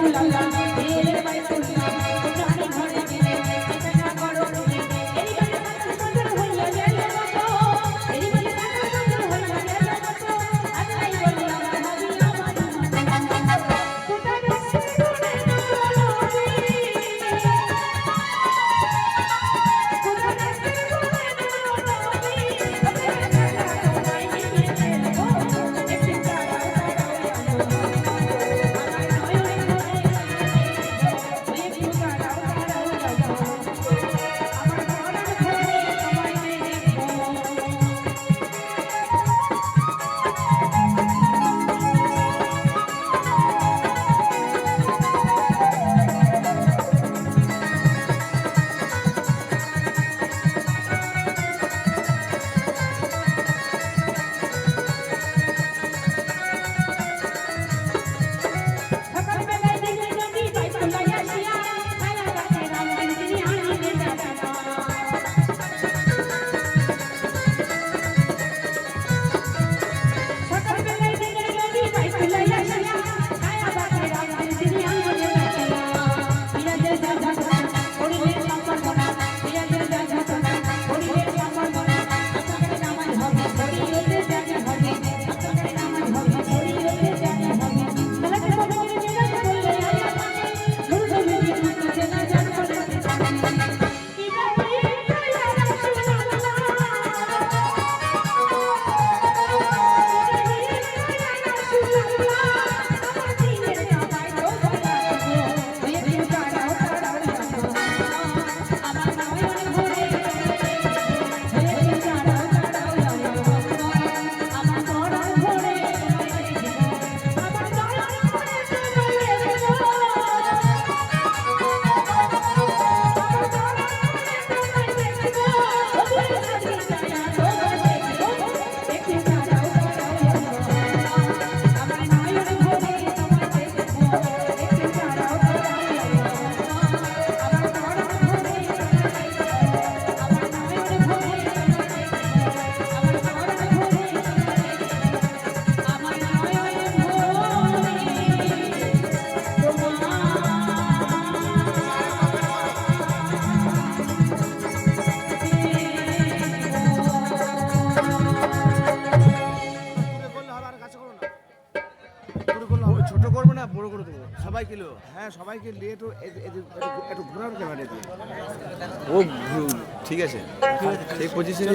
দূরে ছোট করব না। বড় করে দেবো। সবাই কিলো হ্যাঁ সবাইকে নিয়ে তো একটু- ঘোরানো ক্যামেরা দিয়ে ও ঠিক আছে। সেই পজিশনে